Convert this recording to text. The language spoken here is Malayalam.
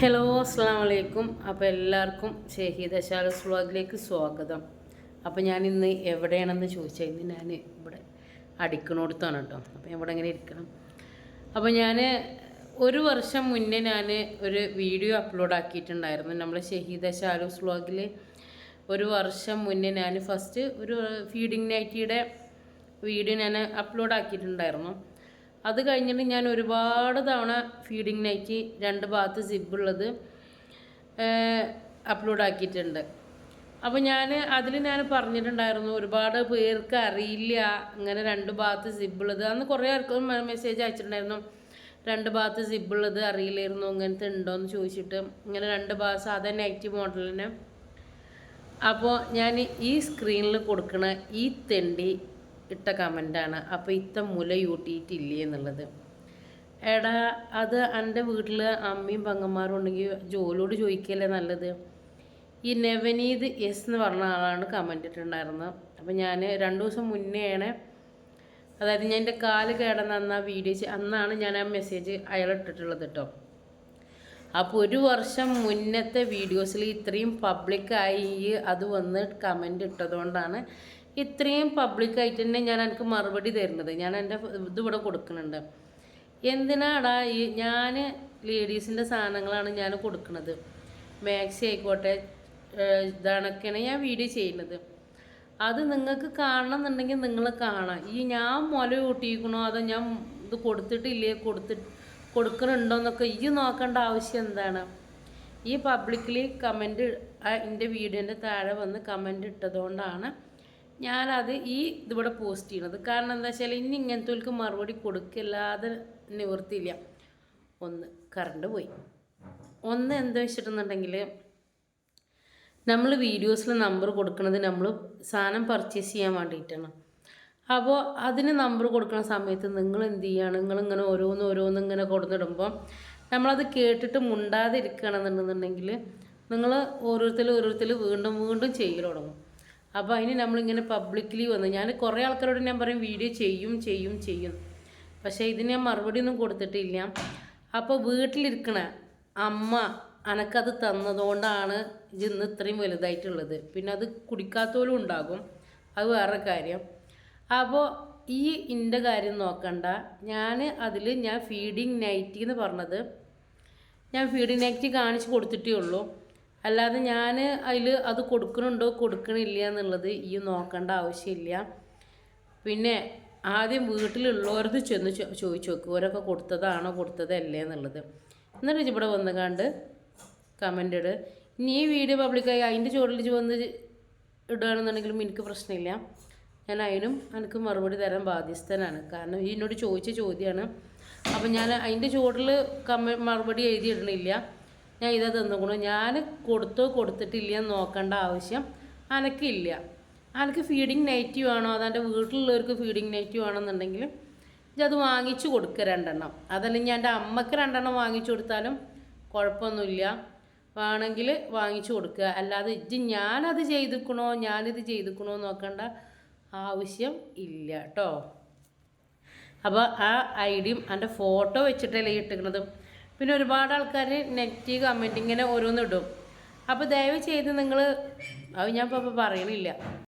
ഹലോ അസ്സാം വലൈക്കും അപ്പോൾ എല്ലാവർക്കും ഷഹീദ് ഷാലസ് വ്ളോഗിലേക്ക് സ്വാഗതം. അപ്പോൾ ഞാൻ ഇന്ന് എവിടെയാണെന്ന് ചോദിച്ചാൽ ഇന്ന് ഞാൻ ഇവിടെ അടിക്കണോടത്താണ് കേട്ടോ. അപ്പോൾ ഇവിടെ ഇങ്ങനെ ഇരിക്കണം. അപ്പോൾ ഞാൻ ഒരു വർഷം മുന്നേ ഞാൻ ഒരു വീഡിയോ അപ്ലോഡ് ആക്കിയിട്ടുണ്ടായിരുന്നു. നമ്മൾ ഷഹീദ് ഷാലൂസ് വ്ളോഗിൽ ഒരു വർഷം മുന്നേ ഞാൻ ഫസ്റ്റ് ഒരു ഫീഡിങ് നൈറ്റിയുടെ വീഡിയോ ഞാൻ അപ്ലോഡ് ആക്കിയിട്ടുണ്ടായിരുന്നു. അത് കഴിഞ്ഞിട്ട് ഞാൻ ഒരുപാട് തവണ ഫീഡിങ് നൈറ്റി രണ്ട് ഭാഗത്ത് സിബുള്ളത് അപ്ലോഡ് ആക്കിയിട്ടുണ്ട്. അപ്പോൾ ഞാൻ അതിൽ ഞാൻ പറഞ്ഞിട്ടുണ്ടായിരുന്നു ഒരുപാട് പേർക്ക് അറിയില്ല ഇങ്ങനെ രണ്ട് ഭാഗത്ത് സിബുള്ളത് അന്ന് കുറേ ആർക്കും മെസ്സേജ് അയച്ചിട്ടുണ്ടായിരുന്നു രണ്ട് ഭാഗത്ത് സിബുള്ളത് അറിയില്ലായിരുന്നു ഇങ്ങനത്തെ ഉണ്ടോ എന്ന് ചോദിച്ചിട്ട് ഇങ്ങനെ രണ്ട് ഭാഗം സാധാ നെഗറ്റീവ് മോഡലിന് അപ്പോൾ ഞാൻ ഈ സ്ക്രീനിൽ കൊടുക്കുന്ന ഈ തെണ്ടി ഇട്ട കമന്റാണ്. അപ്പോൾ ഇത്ത മുല യൂട്ടിയിട്ടില്ലേ എന്നുള്ളത്. എടാ അത് എന്റെ വീട്ടിൽ അമ്മയും പെങ്ങന്മാരും ഉണ്ടെങ്കിൽ ജോലിയോട് ചോദിക്കല്ലേ നല്ലത്? ഈ നെവനീത് എസ് എന്ന് പറഞ്ഞ ആളാണ് കമന്റ് ഇട്ടിട്ടുണ്ടായിരുന്നത്. അപ്പോൾ ഞാൻ രണ്ട് ദിവസം മുന്നെയാണ് അതായത് ഞാൻ എന്റെ കാൽ കേടന്ന അന്ന് ആ വീഡിയോ അന്നാണ് ഞാൻ ആ മെസ്സേജ് അയാൾ ഇട്ടിട്ടുള്ളത് കേട്ടോ. അപ്പോൾ ഒരു വർഷം മുന്നത്തെ വീഡിയോസിൽ ഇത്രയും പബ്ലിക്കായി അത് വന്ന് കമന്റ് ഇട്ടതുകൊണ്ടാണ് ഇത്രയും പബ്ലിക്കായിട്ട് തന്നെ ഞാൻ എനിക്ക് മറുപടി തരുന്നത്. ഞാൻ എന്റെ ഇതിവിടെ കൊടുക്കുന്നുണ്ട്. എന്തിനാടാ ഈ ഞാൻ ലേഡീസിന്റെ സാധനങ്ങളാണ് ഞാൻ കൊടുക്കുന്നത് മാക്സി ആയിക്കോട്ടെ ഇതാണൊക്കെയാണ് ഞാൻ വീഡിയോ ചെയ്യുന്നത്. അത് നിങ്ങൾക്ക് കാണണം എന്നുണ്ടെങ്കിൽ നിങ്ങൾ കാണാം. ഈ ഞാൻ മുല കൂട്ടിയിരിക്കണോ അതോ ഞാൻ ഇത് കൊടുത്തിട്ടില്ലേ കൊടുത്തിട്ട് കൊടുക്കണുണ്ടോ എന്നൊക്കെ ഈ നോക്കേണ്ട ആവശ്യം എന്താണ്? ഈ പബ്ലിക്കലി കമന്റ് എന്റെ വീഡിയോന്റെ താഴെ വന്ന് കമന്റ് ഇട്ടതുകൊണ്ടാണ് ഞാനത് ഈ ഇതിവിടെ പോസ്റ്റ് ചെയ്യണത്. കാരണം എന്താ വെച്ചാൽ ഇനി ഇങ്ങനത്തെ മറുപടി കൊടുക്കില്ലാതെ നിവൃത്തിയില്ല. ഒന്ന് കറണ്ട് പോയി. ഒന്ന് എന്താ വെച്ചിട്ടുണ്ടെങ്കിൽ നമ്മൾ വീഡിയോസിൽ നമ്പർ കൊടുക്കുന്നത് നമ്മൾ സാധനം പർച്ചേസ് ചെയ്യാൻ വേണ്ടിയിട്ടാണ് അപ്പോൾ അതിന് നമ്പർ കൊടുക്കുന്ന സമയത്ത് നിങ്ങൾ എന്ത് ചെയ്യുകയാണ് നിങ്ങളിങ്ങനെ ഓരോന്ന് ഓരോന്ന് ഇങ്ങനെ കൊടുത്തിടുമ്പോൾ നമ്മളത് കേട്ടിട്ട് മുണ്ടാതിരിക്കുകയാണെന്നുണ്ടെന്നുണ്ടെങ്കിൽ നിങ്ങൾ ഓരോരുത്തരും ഓരോരുത്തർ വീണ്ടും വീണ്ടും ചെയ്യൽ തുടങ്ങും. അപ്പോൾ അതിന് നമ്മളിങ്ങനെ പബ്ലിക്കലി വന്ന് ഞാൻ കുറേ ആൾക്കാരോട് ഞാൻ പറയും വീഡിയോ ചെയ്യും ചെയ്യും ചെയ്യും. പക്ഷേ ഇതിന് ഞാൻ മറുപടി ഒന്നും കൊടുത്തിട്ടില്ല. അപ്പോൾ വീട്ടിലിരിക്കണ അമ്മ അനക്കത് തന്നതുകൊണ്ടാണ് ഇന്ന് ഇത്രയും വലുതായിട്ടുള്ളത്. പിന്നെ അത് കുടിക്കാത്തോലും ഉണ്ടാകും. അത് വേറെ കാര്യം. അപ്പോൾ ഈ ഇന്റെ കാര്യം നോക്കണ്ട. ഞാൻ അതിൽ ഞാൻ ഫീഡിങ് നൈറ്റി എന്ന് പറഞ്ഞത് ഞാൻ ഫീഡിങ് നൈറ്റി കാണിച്ച് കൊടുത്തിട്ടേ ഉള്ളൂ. അല്ലാതെ ഞാൻ അതിൽ അത് കൊടുക്കണുണ്ടോ കൊടുക്കണില്ല എന്നുള്ളത് ഈ നോക്കേണ്ട ആവശ്യമില്ല. പിന്നെ ആദ്യം വീട്ടിലുള്ളവരത് ചെന്ന് ചോദിച്ചു നോക്കുക ഓരൊക്കെ കൊടുത്തതാണോ കൊടുത്തതല്ലേ എന്നുള്ളത്. എന്നിട്ട് ഇവിടെ വന്ന് കണ്ട് കമന്റ് ഇട്. ഇനി ഈ വീഡിയോ പബ്ലിക്കായി അതിന്റെ ചുവടിൽ വന്ന് ഇടുകയാണെന്നുണ്ടെങ്കിലും എനിക്ക് പ്രശ്നമില്ല. ഞാൻ അതിനും എനിക്ക് മറുപടി തരാൻ ബാധ്യസ്ഥനാണ്. കാരണം ഈ എന്നോട് ചോദിച്ച ചോദ്യമാണ്. അപ്പം ഞാൻ അതിന്റെ ചുവടിൽ കമ മറുപടി എഴുതി ഇടണില്ല. ഞാൻ ഇതാ തന്നുകൊണ്ടു ഞാൻ കൊടുത്തോ കൊടുത്തിട്ടില്ല എന്ന് നോക്കേണ്ട ആവശ്യം അനക്കില്ല. അനക്ക് ഫീഡിങ് നെഗറ്റീവ് ആണോ അതെന്റെ വീട്ടിലുള്ളവർക്ക് ഫീഡിങ് നെഗറ്റീവ് ആണെന്നുണ്ടെങ്കിൽ അത് വാങ്ങിച്ചു കൊടുക്കുക രണ്ടെണ്ണം. അതല്ലെങ്കിൽ എന്റെ അമ്മയ്ക്ക് രണ്ടെണ്ണം വാങ്ങിച്ചു കൊടുത്താലും കുഴപ്പമൊന്നുമില്ല. വേണമെങ്കിൽ വാങ്ങിച്ചു കൊടുക്കുക അല്ലാതെ ഇത് ഞാനത് ചെയ്തിക്കണോ? ഞാനിത് ചെയ്തിക്കണോ നോക്കേണ്ട ആവശ്യം ഇല്ല കേട്ടോ. അപ്പോൾ ആ ഐ ഡിയും എന്റെ ഫോട്ടോ വെച്ചിട്ടല്ലേ ഇട്ടിരിക്കുന്നത്. പിന്നെ ഒരുപാട് ആൾക്കാർ നെഗറ്റീവ് കമന്റ് ഇങ്ങനെ ഓരോന്നിടും. അപ്പോൾ ദയവ് ചെയ്ത് നിങ്ങൾ അത് ഞാൻ ഇപ്പോൾ പറയണില്ല.